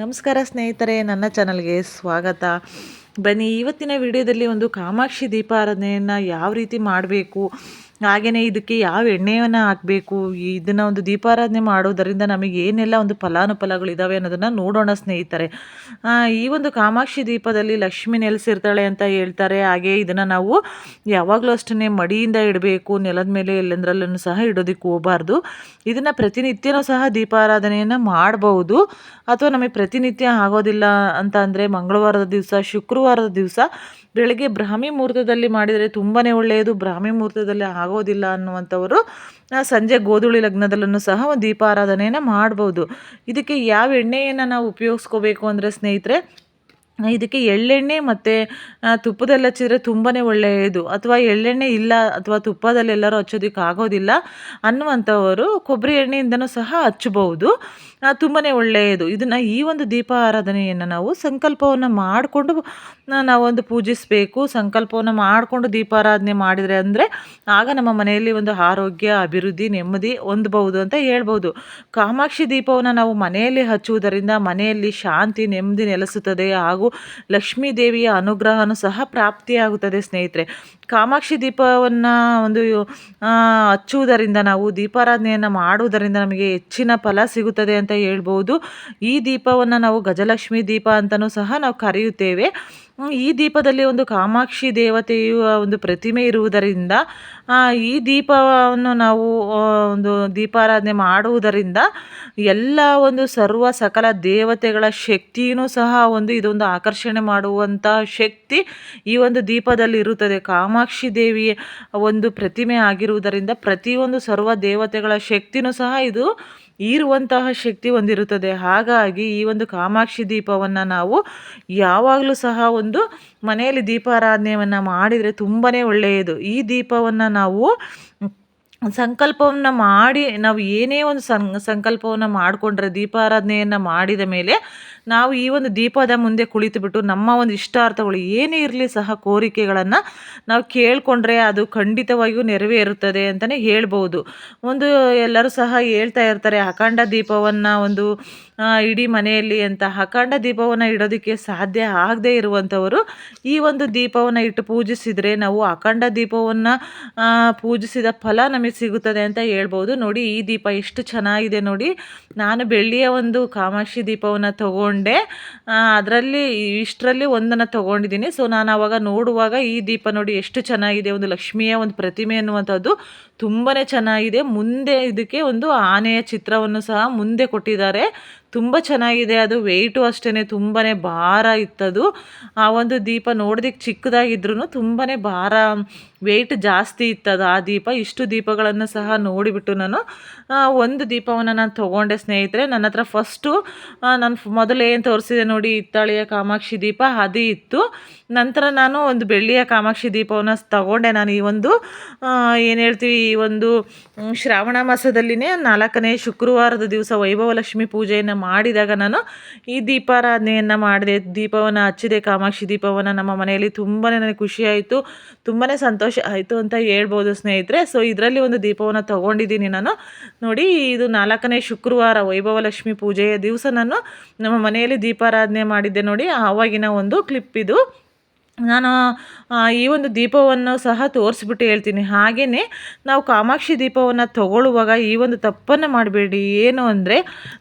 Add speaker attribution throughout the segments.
Speaker 1: ನಮಸ್ಕಾರ ಸ್ನೇಹಿತರೆ ನನ್ನ ಚಾನಲ್ಗೆ ಸ್ವಾಗತ. ಬನ್ನಿ ಇವತ್ತಿನ ವಿಡಿಯೋದಲ್ಲಿ ಒಂದು ಕಾಮಾಕ್ಷಿ ದೀಪಾರಾಧನೆಯನ್ನು ಯಾವ ರೀತಿ ಮಾಡಬೇಕು? ಹಾಗೆಯೇ ಇದಕ್ಕೆ ಯಾವ ಎಣ್ಣೆಯನ್ನು ಹಾಕಬೇಕು? ಇದನ್ನು ಒಂದು ದೀಪಾರಾಧನೆ ಮಾಡೋದರಿಂದ ನಮಗೆ ಏನೆಲ್ಲ ಒಂದು ಫಲಾನುಫಲಗಳಿದ್ದಾವೆ ಅನ್ನೋದನ್ನು ನೋಡೋಣ ಸ್ನೇಹಿತರೆ. ಈ ಒಂದು ಕಾಮಾಕ್ಷಿ ದೀಪದಲ್ಲಿ ಲಕ್ಷ್ಮಿ ನೆಲೆಸಿರ್ತಾಳೆ ಅಂತ ಹೇಳ್ತಾರೆ. ಹಾಗೆ ಇದನ್ನು ನಾವು ಯಾವಾಗಲೂ ಅಷ್ಟೇ ಮಡಿಯಿಂದ ಇಡಬೇಕು, ನೆಲದ ಮೇಲೆ ಎಲ್ಲೆಂದ್ರಲ್ಲೂ ಸಹ ಇಡೋದಕ್ಕೆ ಹೋಗಬಾರ್ದು. ಇದನ್ನು ಪ್ರತಿನಿತ್ಯನೂ ಸಹ ದೀಪಾರಾಧನೆಯನ್ನು ಮಾಡಬಹುದು. ಅಥವಾ ನಮಗೆ ಪ್ರತಿನಿತ್ಯ ಆಗೋದಿಲ್ಲ ಅಂತ ಅಂದರೆ ಮಂಗಳವಾರದ ದಿವಸ, ಶುಕ್ರವಾರದ ದಿವಸ, ಬೆಳಗ್ಗೆ ಬ್ರಾಹ್ಮಿ ಮುಹೂರ್ತದಲ್ಲಿ ಮಾಡಿದರೆ ತುಂಬಾ ಒಳ್ಳೆಯದು. ಬ್ರಾಹ್ಮಿ ಮುಹೂರ್ತದಲ್ಲಿ ಆಗೋದಿಲ್ಲ ಅನ್ನುವಂಥವರು ಸಂಜೆ ಗೋಧುಳಿ ಲಗ್ನದಲ್ಲೂ ಸಹ ಒಂದು ದೀಪಾರಾಧನೆಯನ್ನು ಮಾಡ್ಬೋದು. ಇದಕ್ಕೆ ಯಾವ ಎಣ್ಣೆಯನ್ನು ನಾವು ಉಪಯೋಗಿಸ್ಕೋಬೇಕು ಅಂದರೆ ಸ್ನೇಹಿತರೆ ಇದಕ್ಕೆ ಎಳ್ಳೆಣ್ಣೆ ಮತ್ತು ತುಪ್ಪದಲ್ಲಿ ಹಚ್ಚಿದ್ರೆ ತುಂಬಾ ಒಳ್ಳೆಯದು. ಅಥವಾ ಎಳ್ಳೆಣ್ಣೆ ಇಲ್ಲ, ಅಥವಾ ತುಪ್ಪದಲ್ಲಿ ಎಲ್ಲರೂ ಹಚ್ಚೋದಕ್ಕೆ ಆಗೋದಿಲ್ಲ ಅನ್ನುವಂಥವರು ಕೊಬ್ಬರಿ ಎಣ್ಣೆಯಿಂದನೂ ಸಹ ಹಚ್ಚಬಹುದು. ತುಂಬಾ ಒಳ್ಳೆಯದು. ಇದನ್ನು ಈ ಒಂದು ದೀಪ ಆರಾಧನೆಯನ್ನು ನಾವು ಸಂಕಲ್ಪವನ್ನು ಮಾಡಿಕೊಂಡು ನಾವೊಂದು ಪೂಜಿಸಬೇಕು. ಸಂಕಲ್ಪವನ್ನು ಮಾಡಿಕೊಂಡು ದೀಪಾರಾಧನೆ ಮಾಡಿದರೆ ಅಂದರೆ ಆಗ ನಮ್ಮ ಮನೆಯಲ್ಲಿ ಒಂದು ಆರೋಗ್ಯ, ಅಭಿವೃದ್ಧಿ, ನೆಮ್ಮದಿ ಹೊಂದಬಹುದು ಅಂತ ಹೇಳ್ಬೋದು. ಕಾಮಾಕ್ಷಿ ದೀಪವನ್ನು ನಾವು ಮನೆಯಲ್ಲಿ ಹಚ್ಚುವುದರಿಂದ ಮನೆಯಲ್ಲಿ ಶಾಂತಿ, ನೆಮ್ಮದಿ ನೆಲೆಸುತ್ತದೆ. ಹಾಗೂ ಲಕ್ಷ್ಮೀ ದೇವಿಯ ಅನುಗ್ರಹನೂ ಸಹ ಪ್ರಾಪ್ತಿಯಾಗುತ್ತದೆ, ಸ್ನೇಹಿತರೆ. ಕಾಮಾಕ್ಷಿ ದೀಪವನ್ನು ಒಂದು ಹಚ್ಚುವುದರಿಂದ ನಾವು ದೀಪಾರಾಧನೆಯನ್ನು ಮಾಡುವುದರಿಂದ ನಮಗೆ ಹೆಚ್ಚಿನ ಫಲ ಸಿಗುತ್ತದೆ ಅಂತ ಹೇಳ್ಬೋದು. ಈ ದೀಪವನ್ನು ನಾವು ಗಜಲಕ್ಷ್ಮಿ ದೀಪ ಅಂತಲೂ ಸಹ ನಾವು ಕರೆಯುತ್ತೇವೆ. ಈ ದೀಪದಲ್ಲಿ ಒಂದು ಕಾಮಾಕ್ಷಿ ದೇವತೆಯ ಒಂದು ಪ್ರತಿಮೆ ಇರುವುದರಿಂದ ಈ ದೀಪವನ್ನು ನಾವು ಒಂದು ದೀಪಾರಾಧನೆ ಮಾಡುವುದರಿಂದ ಎಲ್ಲ ಒಂದು ಸರ್ವ ಸಕಲ ದೇವತೆಗಳ ಶಕ್ತಿಯೂ ಸಹ ಒಂದು ಇದೊಂದು ಆಕರ್ಷಣೆ ಮಾಡುವಂಥ ಶಕ್ತಿ ಈ ಒಂದು ದೀಪದಲ್ಲಿ ಇರುತ್ತದೆ. ಕಾಮಾಕ್ಷಿ ದೇವಿಯ ಒಂದು ಪ್ರತಿಮೆ ಆಗಿರುವುದರಿಂದ ಪ್ರತಿಯೊಂದು ಸರ್ವ ದೇವತೆಗಳ ಶಕ್ತಿನೂ ಸಹ ಇದು ಈರುವಂತಹ ಶಕ್ತಿ ಹೊಂದಿರುತ್ತದೆ. ಹಾಗಾಗಿ ಈ ಒಂದು ಕಾಮಾಕ್ಷಿ ದೀಪವನ್ನು ನಾವು ಯಾವಾಗಲೂ ಸಹ ಒಂದು ಮನೆಯಲ್ಲಿ ದೀಪಾರಾಧನೆಯನ್ನು ಮಾಡಿದರೆ ತುಂಬಾ ಒಳ್ಳೆಯದು. ಈ ದೀಪವನ್ನು ನಾವು ಸಂಕಲ್ಪವನ್ನು ಮಾಡಿ ನಾವು ಏನೇ ಒಂದು ಸಂಕಲ್ಪವನ್ನು ಮಾಡಿಕೊಂಡ್ರೆ ದೀಪಾರಾಧನೆಯನ್ನು ಮಾಡಿದ ಮೇಲೆ ನಾವು ಈ ಒಂದು ದೀಪದ ಮುಂದೆ ಕುಳಿತುಬಿಟ್ಟು ನಮ್ಮ ಒಂದು ಇಷ್ಟಾರ್ಥಗಳು ಏನೇ ಇರಲಿ ಸಹ ಕೋರಿಕೆಗಳನ್ನು ನಾವು ಕೇಳಿಕೊಂಡ್ರೆ ಅದು ಖಂಡಿತವಾಗಿಯೂ ನೆರವೇರುತ್ತದೆ ಅಂತಲೇ ಹೇಳ್ಬೋದು. ಒಂದು ಎಲ್ಲರೂ ಸಹ ಹೇಳ್ತಾ ಇರ್ತಾರೆ, ಅಖಂಡ ದೀಪವನ್ನು ಒಂದು ಇಡೀ ಮನೆಯಲ್ಲಿ ಅಂತ. ಅಖಂಡ ದೀಪವನ್ನು ಇಡೋದಕ್ಕೆ ಸಾಧ್ಯ ಆಗದೇ ಇರುವಂಥವರು ಈ ಒಂದು ದೀಪವನ್ನು ಇಟ್ಟು ಪೂಜಿಸಿದರೆ ನಾವು ಅಖಂಡ ದೀಪವನ್ನು ಪೂಜಿಸಿದ ಫಲ ನಮಗೆ ಸಿಗುತ್ತದೆ ಅಂತ ಹೇಳ್ಬೋದು. ನೋಡಿ, ಈ ದೀಪ ಎಷ್ಟು ಚೆನ್ನಾಗಿದೆ ನೋಡಿ. ನಾನು ಬೆಳ್ಳಿಯ ಒಂದು ಕಾಮಾಕ್ಷಿ ದೀಪವನ್ನು ತಗೊಂಡೆ ಅದರಲ್ಲಿ ಇಷ್ಟರಲ್ಲಿ ಒಂದನ್ನು ತಗೊಂಡಿದ್ದೀನಿ. ಸೊ ನಾನು ಆವಾಗ ನೋಡುವಾಗ ಈ ದೀಪ ನೋಡಿ ಎಷ್ಟು ಚೆನ್ನಾಗಿದೆ, ಒಂದು ಲಕ್ಷ್ಮಿಯ ಒಂದು ಪ್ರತಿಮೆ ಅನ್ನುವಂಥದ್ದು. ತುಂಬಾ ಚೆನ್ನಾಗಿದೆ. ಮುಂದೆ ಇದಕ್ಕೆ ಒಂದು ಆನೆಯ ಚಿತ್ರವನ್ನು ಸಹ ಮುಂದೆ ಕೊಟ್ಟಿದ್ದಾರೆ. ತುಂಬ ಚೆನ್ನಾಗಿದೆ ಅದು. ವೆಯ್ಟು ಅಷ್ಟೇ ತುಂಬಾ ಭಾರ ಇತ್ತದು. ಆ ಒಂದು ದೀಪ ನೋಡೋದಕ್ಕೆ ಚಿಕ್ಕದಾಗಿದ್ರೂ ತುಂಬಾ ಭಾರ ವೆಯ್ಟ್ ಜಾಸ್ತಿ ಇತ್ತದು ಆ ದೀಪ. ಇಷ್ಟು ದೀಪಗಳನ್ನು ಸಹ ನೋಡಿಬಿಟ್ಟು ನಾನು ಒಂದು ದೀಪವನ್ನು ನಾನು ತೊಗೊಂಡೆ ಸ್ನೇಹಿತರೆ. ನನ್ನ ಹತ್ರ ಫಸ್ಟು ನಾನು ಮೊದಲು ಏನು ತೋರಿಸಿದೆ ನೋಡಿ, ಹಿತ್ತಾಳೆಯ ಕಾಮಾಕ್ಷಿ ದೀಪ ಅದು ಇತ್ತು. ನಂತರ ನಾನು ಒಂದು ಬೆಳ್ಳಿಯ ಕಾಮಾಕ್ಷಿ ದೀಪವನ್ನು ತಗೊಂಡೆ ನಾನು ಈ ಒಂದು ಏನು ಹೇಳ್ತೀವಿ ಒಂದು ಮ್, ಶ್ರಾವಣ ಮಾಸದಲ್ಲಿನೇ ನಾಲ್ಕನೇ ಶುಕ್ರವಾರದ ದಿವಸ ವೈಭವಲಕ್ಷ್ಮಿ ಪೂಜೆಯನ್ನು ಮಾಡಿದಾಗ ನಾನು ಈ ದೀಪಾರಾಧನೆಯನ್ನು ಮಾಡಿದೆ. ದೀಪವನ್ನು ಹಚ್ಚಿದೆ ಕಾಮಾಕ್ಷಿ ದೀಪವನ್ನು ನಮ್ಮ ಮನೆಯಲ್ಲಿ ತುಂಬಾ ನನಗೆ ಖುಷಿಯಾಯಿತು ತುಂಬಾ ಸಂತೋಷ ಆಯಿತು ಅಂತ ಹೇಳ್ಬೋದು ಸ್ನೇಹಿತರೆ. ಸೊ ಇದರಲ್ಲಿ ಒಂದು ದೀಪವನ್ನು ತಗೊಂಡಿದ್ದೀನಿ ನಾನು. ನೋಡಿ ಇದು ನಾಲ್ಕನೇ ಶುಕ್ರವಾರ ವೈಭವಲಕ್ಷ್ಮಿ ಪೂಜೆಯ ದಿವಸ ನಾನು ನಮ್ಮ ಮನೆಯಲ್ಲಿ ದೀಪಾರಾಧನೆ ಮಾಡಿದ್ದೆ. ನೋಡಿ ಆವಾಗಿನ ಒಂದು ಕ್ಲಿಪ್ ಇದು. ನಾನು ಈ ಒಂದು ದೀಪವನ್ನು ಸಹ ತೋರಿಸ್ಬಿಟ್ಟು ಹೇಳ್ತೀನಿ. ಹಾಗೆಯೇ ನಾವು ಕಾಮಾಕ್ಷಿ ದೀಪವನ್ನು ತಗೊಳ್ಳುವಾಗ ಈ ಒಂದು ತಪ್ಪನ್ನು ಮಾಡಬೇಡಿ. ಏನು ಅಂದರೆ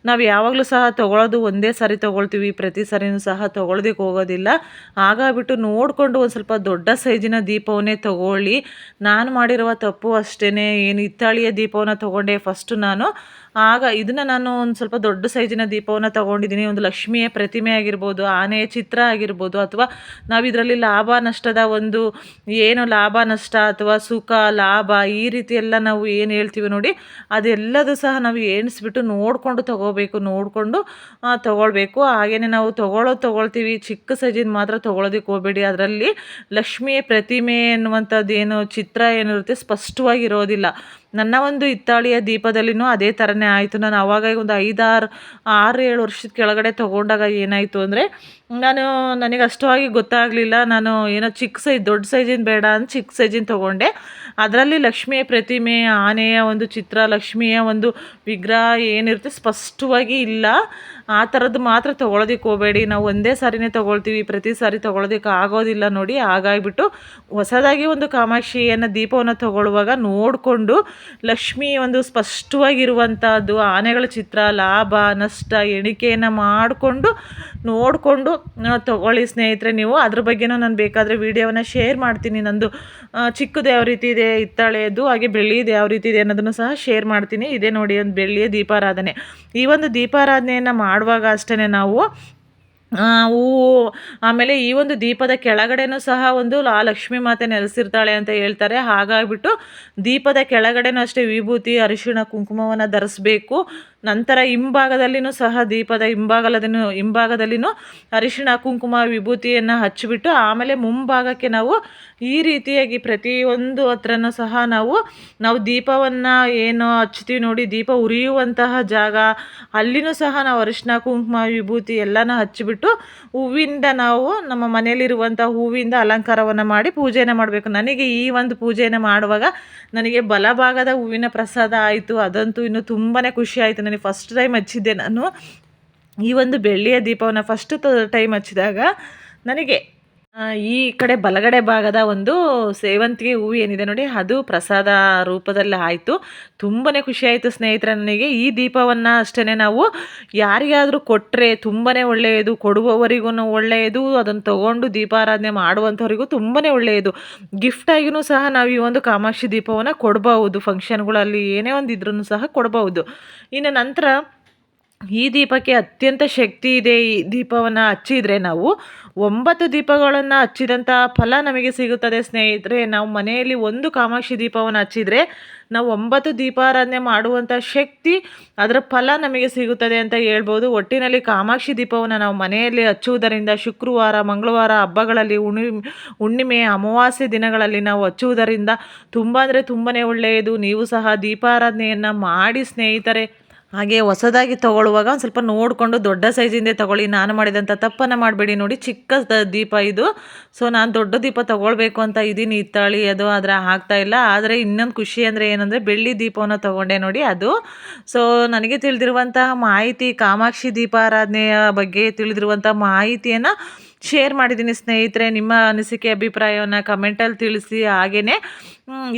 Speaker 1: ನಾವು ಯಾವಾಗಲೂ ಸಹ ತಗೊಳ್ಳೋದು ಒಂದೇ ಸಾರಿ ತೊಗೊಳ್ತೀವಿ, ಪ್ರತಿ ಸಾರಿನೂ ಸಹ ತೊಗೊಳೋದಕ್ಕೆ ಹೋಗೋದಿಲ್ಲ. ಆಗಾಬಿಟ್ಟು ನೋಡಿಕೊಂಡು ಒಂದು ಸ್ವಲ್ಪ ದೊಡ್ಡ ಸೈಜಿನ ದೀಪವನ್ನೇ ತಗೊಳ್ಳಿ. ನಾನು ಮಾಡಿರುವ ತಪ್ಪು ಅಷ್ಟೇ ಏನು ಹಿತ್ತಾಳಿಯ ದೀಪವನ್ನು ತಗೊಂಡೆ ಫಸ್ಟು ನಾನು. ಆಗ ಇದನ್ನು ನಾನು ಒಂದು ಸ್ವಲ್ಪ ದೊಡ್ಡ ಸೈಜಿನ ದೀಪವನ್ನು ತಗೊಂಡಿದ್ದೀನಿ ಒಂದು ಲಕ್ಷ್ಮಿಯ ಪ್ರತಿಮೆ ಆಗಿರ್ಬೋದು, ಆನೆಯ ಚಿತ್ರ ಆಗಿರ್ಬೋದು, ಅಥವಾ ನಾವು ಇದರಲ್ಲಿ ಲಾಭ, ನಷ್ಟದ ಒಂದು ಏನು ಲಾಭ, ನಷ್ಟ ಅಥವಾ ಸುಖ, ಲಾಭ ಈ ರೀತಿ ಎಲ್ಲ ನಾವು ಏನು ಹೇಳ್ತೀವಿ ನೋಡಿ, ಅದೆಲ್ಲದೂ ಸಹ ನಾವು ಎಣಿಸ್ಬಿಟ್ಟು ನೋಡಿಕೊಂಡು ತಗೋಬೇಕು, ನೋಡಿಕೊಂಡು ತಗೊಳ್ಬೇಕು. ಹಾಗೆಯೇ ನಾವು ತಗೊಳ್ಳೋದು ತಗೊಳ್ತೀವಿ. ಚಿಕ್ಕ ಸೈಜಿನ ಮಾತ್ರ ತೊಗೊಳೋದಕ್ಕೆ ಹೋಗಬೇಡಿ. ಅದರಲ್ಲಿ ಲಕ್ಷ್ಮಿಯ ಪ್ರತಿಮೆ ಎನ್ನುವಂಥದ್ದು ಏನು ಚಿತ್ರ ಏನಿರುತ್ತೆ ಸ್ಪಷ್ಟವಾಗಿರೋದಿಲ್ಲ. ನನ್ನ ಒಂದು ಹಿತ್ತಾಳಿಯ ದೀಪದಲ್ಲಿನೂ ಅದೇ ಥರನೇ ಆಯಿತು. ನಾನು ಅವಾಗ ಒಂದು ಐದಾರು, ಆರು, ಏಳು ವರ್ಷದ ಕೆಳಗಡೆ ತೊಗೊಂಡಾಗ ಏನಾಯಿತು ಅಂದರೆ ನಾನು ನನಗೆ ಅಷ್ಟವಾಗಿ ಗೊತ್ತಾಗಲಿಲ್ಲ. ನಾನು ಏನೋ ಚಿಕ್ಕ ಸೈಜ್, ದೊಡ್ಡ ಸೈಜಿನ ಬೇಡ ಅಂತ ಚಿಕ್ಕ ಸೈಜಿನ ತೊಗೊಂಡೆ. ಅದರಲ್ಲಿ ಲಕ್ಷ್ಮಿಯ ಪ್ರತಿಮೆ, ಆನೆಯ ಒಂದು ಚಿತ್ರ, ಲಕ್ಷ್ಮಿಯ ಒಂದು ವಿಗ್ರಹ ಏನಿರುತ್ತೆ ಸ್ಪಷ್ಟವಾಗಿ ಇಲ್ಲ. ಆ ಥರದ್ದು ಮಾತ್ರ ತೊಗೊಳೋದಕ್ಕೆ ಹೋಗಬೇಡಿ. ನಾವು ಒಂದೇ ಸಾರಿನೇ ತೊಗೊಳ್ತೀವಿ. ಪ್ರತಿ ಸಾರಿ ತೊಗೊಳೋದಕ್ಕೆ ಆಗೋದಿಲ್ಲ ನೋಡಿ. ಹಾಗಾಗಿಬಿಟ್ಟು ಹೊಸದಾಗಿ ಒಂದು ಕಾಮಾಕ್ಷಿಯನ್ನು, ದೀಪವನ್ನು ತಗೊಳ್ಳುವಾಗ ನೋಡಿಕೊಂಡು ಲಕ್ಷ್ಮಿ ಒಂದು ಸ್ಪಷ್ಟವಾಗಿರುವಂಥದ್ದು, ಆನೆಗಳ ಚಿತ್ರ, ಲಾಭ, ನಷ್ಟ, ಎಣಿಕೆಯನ್ನು ಮಾಡಿಕೊಂಡು ನೋಡಿಕೊಂಡು ತಗೊಳ್ಳಿ ಸ್ನೇಹಿತರೆ ನೀವು. ಅದ್ರ ಬಗ್ಗೆನೂ ನಾನು ಬೇಕಾದರೆ ವೀಡಿಯೋವನ್ನು ಶೇರ್ ಮಾಡ್ತೀನಿ. ನಂದು ಚಿಕ್ಕದು ಯಾವ ರೀತಿ ಇದೆ ಹಿತ್ತಾಳೆಯದು ಹಾಗೆ ಬೆಳ್ಳಿದು ಯಾವ ರೀತಿ ಇದೆ ಅನ್ನೋದನ್ನು ಸಹ ಶೇರ್ ಮಾಡ್ತೀನಿ. ಇದೇ ನೋಡಿ ಒಂದು ಬೆಳ್ಳಿಯ ದೀಪಾರಾಧನೆ. ಈ ಒಂದು ದೀಪಾರಾಧನೆಯನ್ನು ಮಾಡುವಾಗ ಅಷ್ಟೇ ನಾವು ಹೂವು ಆಮೇಲೆ ಈ ಒಂದು ದೀಪದ ಕೆಳಗಡೆನೂ ಸಹ ಒಂದು ಆ ಲಕ್ಷ್ಮೀ ಮಾತೆ ನೆಲೆಸಿರ್ತಾಳೆ ಅಂತ ಹೇಳ್ತಾರೆ. ಹಾಗಾಗಿಬಿಟ್ಟು ದೀಪದ ಕೆಳಗಡೆನೂ ಅಷ್ಟೇ ವಿಭೂತಿ, ಅರಿಶಿಣ, ಕುಂಕುಮವನ್ನು ಧರಿಸ್ಬೇಕು. ನಂತರ ಹಿಂಭಾಗದಲ್ಲಿನೂ ಸಹ ದೀಪದ ಹಿಂಭಾಗಲದನ್ನು ಹಿಂಭಾಗದಲ್ಲಿನೂ ಅರಿಶಿಣ, ಕುಂಕುಮ, ವಿಭೂತಿಯನ್ನು ಹಚ್ಚಿಬಿಟ್ಟು ಆಮೇಲೆ ಮುಂಭಾಗಕ್ಕೆ ನಾವು ಈ ರೀತಿಯಾಗಿ ಪ್ರತಿಯೊಂದು ಹತ್ರನೂ ಸಹ ನಾವು ನಾವು ದೀಪವನ್ನು ಏನು ಹಚ್ತೀವಿ ನೋಡಿ, ದೀಪ ಉರಿಯುವಂತಹ ಜಾಗ. ಅಲ್ಲಿನೂ ಸಹ ನಾವು ಅರಿಶಿಣ, ಕುಂಕುಮ, ವಿಭೂತಿ ಎಲ್ಲನೂ ಹಚ್ಚಿಬಿಟ್ಟು ಹೂವಿಂದ ನಾವು ನಮ್ಮ ಮನೆಯಲ್ಲಿರುವಂಥ ಹೂವಿಂದ ಅಲಂಕಾರವನ್ನು ಮಾಡಿ ಪೂಜೆಯನ್ನು ಮಾಡಬೇಕು. ನನಗೆ ಈ ಒಂದು ಪೂಜೆಯನ್ನು ಮಾಡುವಾಗ ನನಗೆ ಬಲಭಾಗದ ಹೂವಿನ ಪ್ರಸಾದ ಆಯಿತು. ಅದಂತೂ ಇನ್ನೂ ತುಂಬಾ ಖುಷಿ ಆಯಿತು. ನನಗೆ ಫಸ್ಟ್ ಟೈಮ್ ಹಚ್ಚಿದ್ದೆ ನಾನು. ಈ ಒಂದು ಬೆಳ್ಳಿಯ ದೀಪವನ್ನು ಫಸ್ಟ್ ಟೈಮ್ ಹಚ್ಚಿದಾಗ ನನಗೆ ಈ ಕಡೆ ಬಲಗಡೆ ಭಾಗದ ಒಂದು ಸೇವಂತಿಗೆ ಹೂವು ಏನಿದೆ ನೋಡಿ, ಅದು ಪ್ರಸಾದ ರೂಪದಲ್ಲಿ ಆಯಿತು. ತುಂಬನೇ ಖುಷಿಯಾಯಿತು ಸ್ನೇಹಿತರ ನನಗೆ. ಈ ದೀಪವನ್ನು ಅಷ್ಟೇ ನಾವು ಯಾರಿಗಾದರೂ ಕೊಟ್ಟರೆ ತುಂಬನೇ ಒಳ್ಳೆಯದು ಕೊಡುವವರಿಗೂ ಒಳ್ಳೆಯದು, ಅದನ್ನು ತಗೊಂಡು ದೀಪಾರಾಧನೆ ಮಾಡುವಂಥವರಿಗೂ ತುಂಬನೇ ಒಳ್ಳೆಯದು. ಗಿಫ್ಟಾಗಿಯೂ ಸಹ ನಾವು ಈ ಒಂದು ಕಾಮಾಕ್ಷಿ ದೀಪವನ್ನು ಕೊಡ್ಬೌದು. ಫಂಕ್ಷನ್ಗಳಲ್ಲಿ ಏನೇ ಒಂದು ಇದ್ರೂ ಸಹ ಕೊಡಬಹುದು ಇನ್ನು ನಂತರ ಈ ದೀಪಕ್ಕೆ ಅತ್ಯಂತ ಶಕ್ತಿ ಇದೆ ಈ ದೀಪವನ್ನು ಹಚ್ಚಿದರೆ ನಾವು ಒಂಬತ್ತು ದೀಪಗಳನ್ನು ಹಚ್ಚಿದಂಥ ಫಲ ನಮಗೆ ಸಿಗುತ್ತದೆ ಸ್ನೇಹಿತರೆ. ನಾವು ಮನೆಯಲ್ಲಿ ಒಂದು ಕಾಮಾಕ್ಷಿ ದೀಪವನ್ನು ಹಚ್ಚಿದರೆ ನಾವು ಒಂಬತ್ತು ದೀಪಾರಾಧನೆ ಮಾಡುವಂಥ ಶಕ್ತಿ ಅದರ ಫಲ ನಮಗೆ ಸಿಗುತ್ತದೆ ಅಂತ ಹೇಳ್ಬೋದು. ಒಟ್ಟಿನಲ್ಲಿ ಕಾಮಾಕ್ಷಿ ದೀಪವನ್ನು ನಾವು ಮನೆಯಲ್ಲಿ ಹಚ್ಚುವುದರಿಂದ ಶುಕ್ರವಾರ, ಮಂಗಳವಾರ ಹಬ್ಬಗಳಲ್ಲಿ ಹುಣ್ಣಿ ಹುಣ್ಣಿಮೆ, ಅಮಾವಾಸ್ಯೆ ದಿನಗಳಲ್ಲಿ ನಾವು ಹಚ್ಚುವುದರಿಂದ ತುಂಬ ಅಂದರೆ ತುಂಬನೇ ಒಳ್ಳೆಯದು. ನೀವು ಸಹ ದೀಪಾರಾಧನೆಯನ್ನು ಮಾಡಿ ಸ್ನೇಹಿತರೆ. ಹಾಗೆ ಹೊಸದಾಗಿ ತೊಗೊಳ್ಳುವಾಗ ಒಂದು ಸ್ವಲ್ಪ ನೋಡಿಕೊಂಡು ದೊಡ್ಡ ಸೈಜಿಂದೇ ತೊಗೊಳ್ಳಿ. ನಾನು ಮಾಡಿದಂಥ ತಪ್ಪನ್ನು ಮಾಡಬೇಡಿ ನೋಡಿ. ಚಿಕ್ಕ ದೀಪ ಇದು. ಸೊ ನಾನು ದೊಡ್ಡ ದೀಪ ತೊಗೊಳ್ಬೇಕು ಅಂತ ಇದ್ದೀನಿ ಇತ್ತಾಳಿ ಅದು ಆದರೆ ಇಲ್ಲ. ಆದರೆ ಇನ್ನೊಂದು ಖುಷಿ ಅಂದರೆ ಏನಂದರೆ ಬೆಳ್ಳಿ ದೀಪವನ್ನು ತೊಗೊಂಡೆ ನೋಡಿ ಅದು. ಸೊ ನನಗೆ ತಿಳಿದಿರುವಂತಹ ಮಾಹಿತಿ ಕಾಮಾಕ್ಷಿ ದೀಪಾರಾಧನೆಯ ಬಗ್ಗೆ ತಿಳಿದಿರುವಂಥ ಮಾಹಿತಿಯನ್ನು ಶೇರ್ ಮಾಡಿದ್ದೀನಿ ಸ್ನೇಹಿತರೆ, ನಿಮ್ಮ ಅನಿಸಿಕೆ, ಅಭಿಪ್ರಾಯವನ್ನು ಕಮೆಂಟಲ್ಲಿ ತಿಳಿಸಿ. ಹಾಗೇ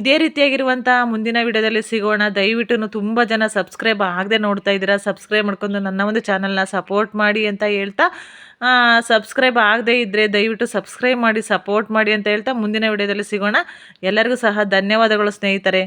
Speaker 1: ಇದೇ ರೀತಿಯಾಗಿರುವಂಥ ಮುಂದಿನ ವಿಡಿಯೋದಲ್ಲಿ ಸಿಗೋಣ. ದಯವಿಟ್ಟು ತುಂಬ ಜನ ಸಬ್ಸ್ಕ್ರೈಬ್ ಆಗದೆ ನೋಡ್ತಾ ಇದ್ದೀರಾ ಸಬ್ಸ್ಕ್ರೈಬ್ ಮಾಡ್ಕೊಂಡು ನನ್ನ ಒಂದು ಚಾನಲ್ನ ಸಪೋರ್ಟ್ ಮಾಡಿ ಅಂತ ಹೇಳ್ತಾ ಸಬ್ಸ್ಕ್ರೈಬ್ ಆಗದೇ ಇದ್ದರೆ ದಯವಿಟ್ಟು ಸಬ್ಸ್ಕ್ರೈಬ್ ಮಾಡಿ ಸಪೋರ್ಟ್ ಮಾಡಿ ಅಂತ ಹೇಳ್ತಾ ಮುಂದಿನ ವಿಡಿಯೋದಲ್ಲಿ ಸಿಗೋಣ. ಎಲ್ಲರಿಗೂ ಸಹ ಧನ್ಯವಾದಗಳು ಸ್ನೇಹಿತರೆ.